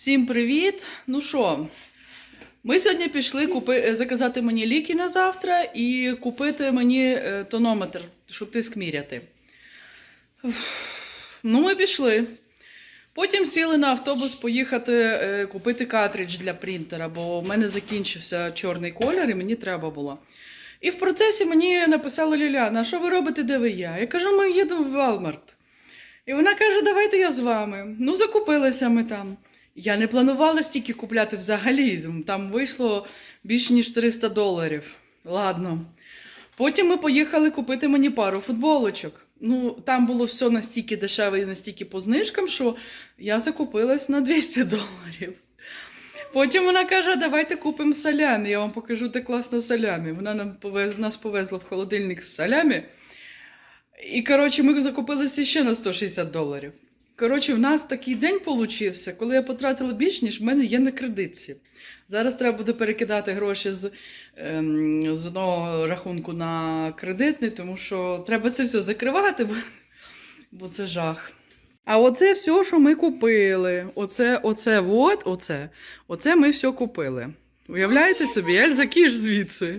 Всім привіт! Ну що, ми сьогодні пішли купи... е, заказати мені ліки на завтра і купити мені е, тонометр, щоб тиск міряти. Ну, ми пішли. Потім сіли на автобус поїхати е, купити картридж для принтера, бо в мене закінчився чорний колір і мені треба було. І в процесі мені написала Ліляна, що ви робите, де ви є? Я кажу, ми їдемо в Walmart. І вона каже, давайте я з вами. Ну, закупилися ми там. Я не планувала стільки купляти взагалі. Там вийшло більше ніж 300 доларів. Ладно. Потім ми поїхали купити мені пару футболочок. Ну, там було все настільки дешеве і настільки по знижкам, що я закупилась на 200 доларів. Потім вона каже, давайте купимо салямі. Я вам покажу, де класно салямі. Вона нам повез... нас повезла в холодильник з салямі. І, коротше, ми закупилися ще на 160 доларів. Коротше, в нас такий день получився, коли я потратила більш, ніж в мене є на кредитці. Зараз треба буде перекидати гроші з, ем, з одного рахунку на кредитний, тому що треба це все закривати, бо, бо це жах. А оце все, що ми купили. Оце, оце, от, оце, оце ми все купили. Уявляєте собі, Ельза кіш звідси.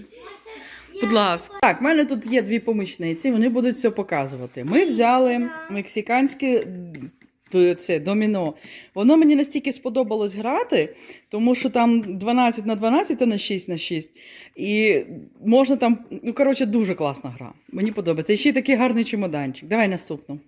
Будь ласка. Так, в мене тут є дві помічниці, вони будуть все показувати. Ми взяли мексиканське д- це доміно. Воно мені настільки сподобалось грати, тому що там 12 на 12 а на 6 на 6. І можна там, ну коротше, дуже класна гра. Мені подобається. І ще й такий гарний чемоданчик. Давай наступну.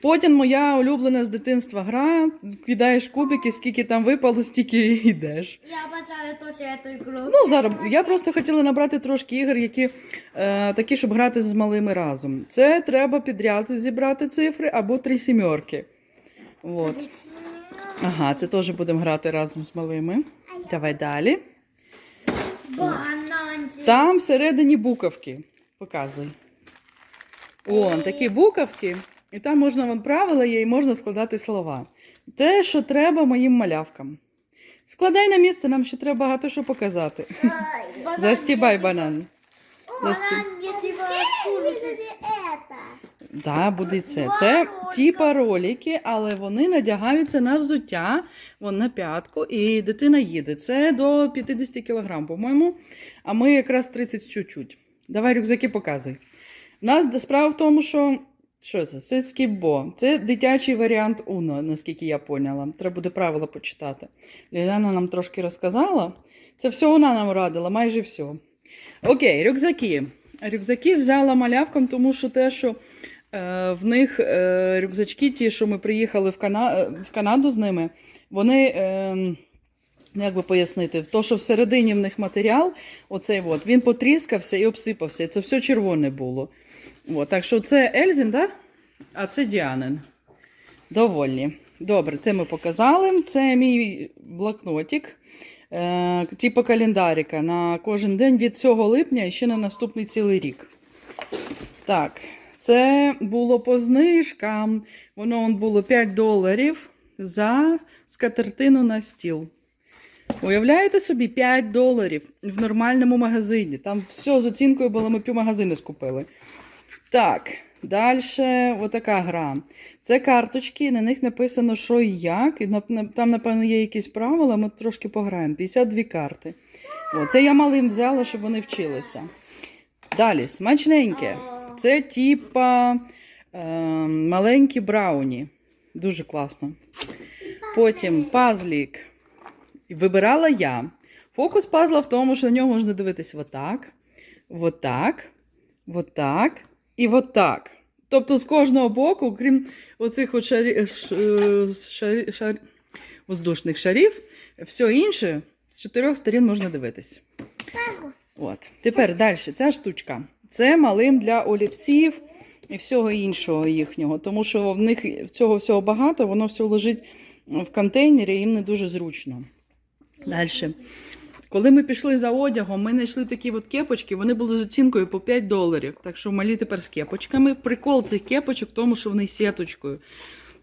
Потім моя улюблена з дитинства гра. Кидаєш кубики, скільки там випало, стільки йдеш. Я обожаю тоже эту игру. Ну, зараз я просто хотіла набрати трошки ігор, які е, такі, щоб грати з малими разом. Це треба підряд зібрати цифри або три сімерки. От. Ага, це теж будемо грати разом з малими. Давай далі. Бананчик. Там всередині буковки. Показуй. О, такі буковки. І там можна вон правила є, і можна складати слова. Те, що треба моїм малявкам. Складай на місце, нам ще треба багато що показати. Банан, Застібай банан. Банан, вы. Да, буде це. Це типа ролики, але вони надягаються на взуття, вон на п'ятку, і дитина їде. Це до 50 кг, по-моєму. А ми якраз 30 з чуть-чуть. Давай рюкзаки показуй. У нас справа в тому, що. Що це? Це скібо. Це дитячий варіант Уно, наскільки я поняла. Треба буде правила почитати. Ліляна нам трошки розказала. Це все вона нам радила, майже все. Окей, рюкзаки. Рюкзаки взяла малявкам, тому що те, що е, в них е, рюкзачки, ті, що ми приїхали в, Кана... в Канаду з ними, вони. Е, як би пояснити, то, що всередині в них матеріал, оцей от, він потріскався і обсипався. І це все червоне було. От, так що це Ельзін, да? а це Діанин. Довольні. Добре, це ми показали. Це мій блокнотик, е, типу календарика на кожен день від цього липня і ще на наступний цілий рік. Так, це було по знижкам. Воно було 5 доларів за скатертину на стіл. Уявляєте собі 5 доларів в нормальному магазині. Там все з оцінкою було, ми півмагазини скупили. Так, далі отака гра. Це карточки, на них написано, що і як. Там, напевно, є якісь правила, ми трошки пограємо. 52 карти. О, це я малим взяла, щоб вони вчилися. Далі, смачненьке. Це типа е, маленькі брауні. Дуже класно. Потім пазлік. Вибирала я. Фокус пазла в тому, що на нього можна дивитися отак, отак, отак і отак. Тобто з кожного боку, крім оцих от шарі, е, шарі, шар, воздушних шарів, все інше з чотирьох сторін можна дивитись. От. Тепер далі ця штучка. Це малим для олівців і всього іншого їхнього, тому що в них цього всього багато, воно все лежить в контейнері, їм не дуже зручно. Далі. Коли ми пішли за одягом, ми знайшли такі от кепочки, вони були з оцінкою по 5 доларів. Так що малі тепер з кепочками. Прикол цих кепочок в тому, що вони сіточкою.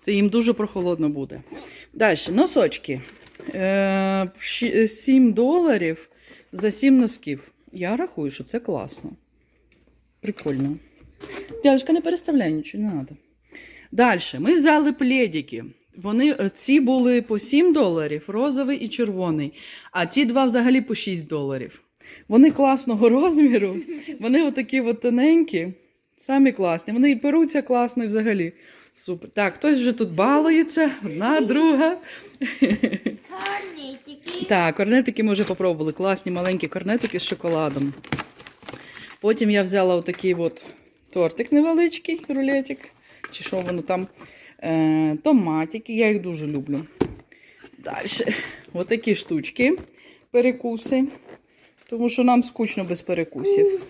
Це їм дуже прохолодно буде. Далі, носочки. Е, 7 доларів за 7 носків. Я рахую, що це класно. Прикольно. Дядюшка, не переставляй нічого, не треба. Далі, ми взяли пледики. Вони е, ці були по 7 доларів, розовий і червоний, а ті два взагалі по 6 доларів. Вони класного розміру, вони отакі от тоненькі, самі класні. Вони і перуться класно і взагалі. Супер. Так, хтось вже тут балується, одна, друга. Корнетики. Так, корнетики ми вже попробували. Класні маленькі корнетики з шоколадом. Потім я взяла отакий от тортик невеличкий, рулетик. Чи що воно там? Е, томатики, я їх дуже люблю. Далі. Отакі штучки, перекуси. Тому що нам скучно без перекусів. Э,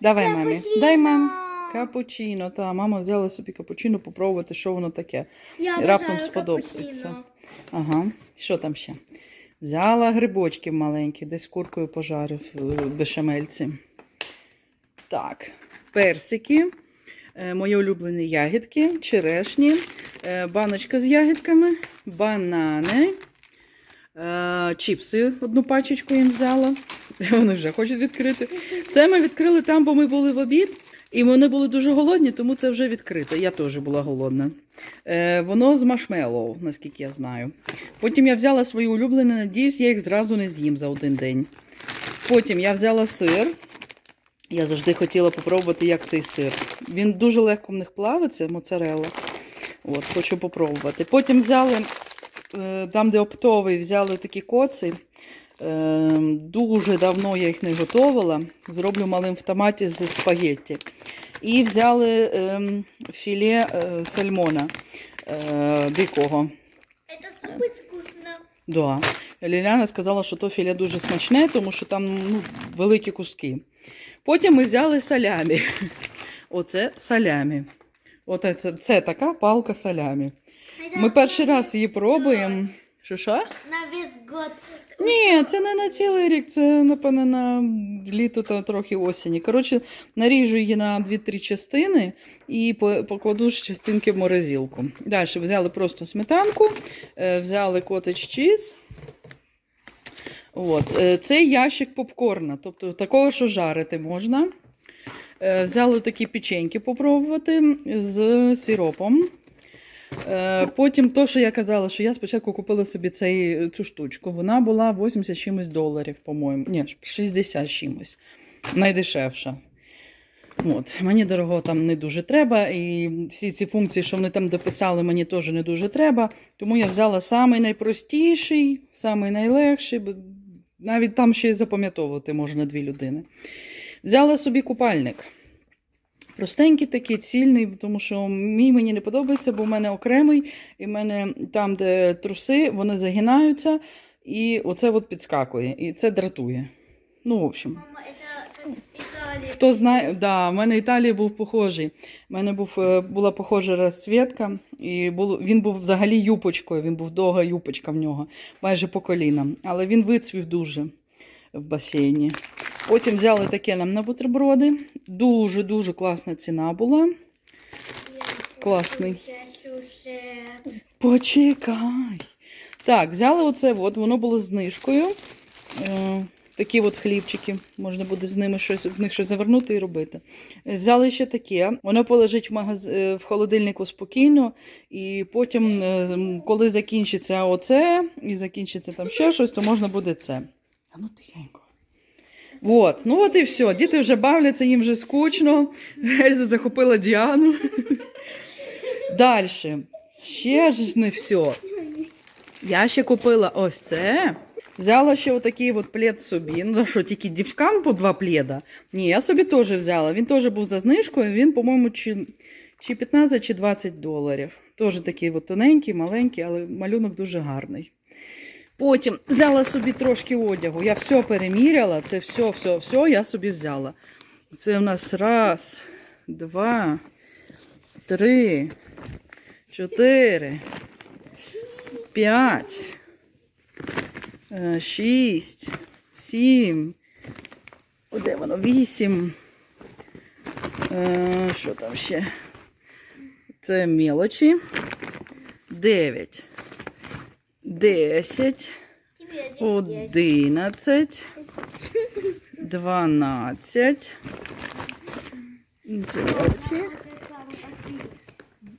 Давай, мамі. Дай мам. Капучино. Та, мама взяла собі капучино попробувати, що воно таке. Я Раптом сподобається. капучино. Ага, що там ще? Взяла грибочки маленькі, десь куркою пожарив е, в бешамельці. Так, персики, е, мої улюблені ягідки, черешні, е, баночка з ягідками, банани, е, чіпси, одну пачечку їм взяла. Вони вже хочуть відкрити. Це ми відкрили там, бо ми були в обід, і вони були дуже голодні, тому це вже відкрито. Я теж була голодна. Е, воно з маршмеллоу, наскільки я знаю. Потім я взяла свої улюблені, надіюсь, я їх зразу не з'їм за один день. Потім я взяла сир. Я завжди хотіла попробувати, як цей сир. Він дуже легко в них плавиться, моцарелла. От, хочу попробувати. Потім взяли, е, там, де оптовий, взяли такі коци. Е, Дуже давно я їх не готувала. Зроблю малим в томаті з спагетті. І взяли ем, філе е, сальмона е, дикого. Это супер вкусно. Да. Ліляна сказала, що то філе дуже смачне, тому що там ну, великі куски. Потім ми взяли салямі. Оце салямі. Оце, це, це така палка салямі. Ми перший раз її пробуємо. Що що? На весь год. Ні, це не на цілий рік, це, напевно, на літо та трохи осені. Коротше, наріжу її на 2-3 частини і покладу ж частинки в морозилку. Далі взяли просто сметанку, е, взяли котедж чіз. От. е, Це ящик попкорна, тобто такого, що жарити можна. Е, Взяли такі печеньки попробувати з сиропом. Е, Потім то, що я казала, що я спочатку купила собі цей, цю штучку. Вона була 80 чимось доларів, по-моєму. Ні, 60 чимось. Найдешевша. От. Мені дорого там не дуже треба. І всі ці функції, що вони там дописали, мені теж не дуже треба. Тому я взяла самий найпростіший, самий найлегший. Навіть там ще й запам'ятовувати можна дві людини. Взяла собі купальник. Простенький такий, цільний, тому що мій мені не подобається, бо в мене окремий, і в мене там, де труси, вони загинаються, і оце от підскакує, і це дратує. Ну, в общем. Мама, Италия. Хто знає, да, в мене Італії був похожий. У мене був, е, була похожа розцвітка, і був, він був взагалі юпочкою, він був довга юпочка в нього, майже по коліна. Але він вицвів дуже в басейні. Потім взяли таке нам на бутерброди. Дуже-дуже класна ціна була. Класний. Почекай. Так, взяли оце, от, воно було з знижкою. Е, такі от хлібчики. Можна буде з ними щось, в них щось завернути і робити. Е, Взяли ще таке. Воно полежить в, магаз... е, в холодильнику спокійно. І потім, коли закінчиться оце, і закінчиться там ще щось, то можна буде це. А ну тихенько. От, ну от і все. Діти вже бавляться, їм вже скучно. Ельза захопила Діану. Далі. Ще ж не все. Я ще купила ось це. Взяла ще отакий от плед собі. Ну що, тільки дівчатам по два пледа? Ні, я собі теж взяла. Він теж був за знижкою. Він, по-моєму, чи, чи 15, чи 20 доларів. Теж такий от тоненький, маленький, але малюнок дуже гарний. Потім взяла собі трошки одягу. Я все переміряла. Це все, все, все я собі взяла. Це у нас раз, два, три, чотири, п'ять, е, шість, сім. Де воно? Вісім. Е, Що там ще? Це мелочі. Дев'ять. Десять. Тебе здесь есть. Одинадцять. Дванадцять. Це мелочі.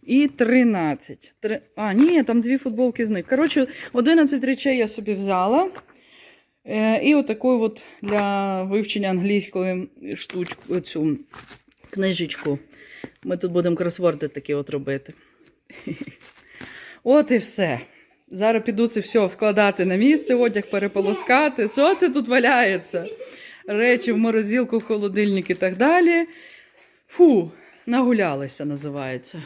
і 13. А, ні, там дві футболки з них. Коротше, 11 речей я собі взяла. Е, і отаку от для вивчення англійської штучку, цю книжечку. Ми тут будемо кросворди такі от робити. От і все. Зараз піду це все складати на місце, одяг переполоскати. Що це тут валяється? Речі в морозилку, в холодильник і так далі. Фу, нагулялися, називається.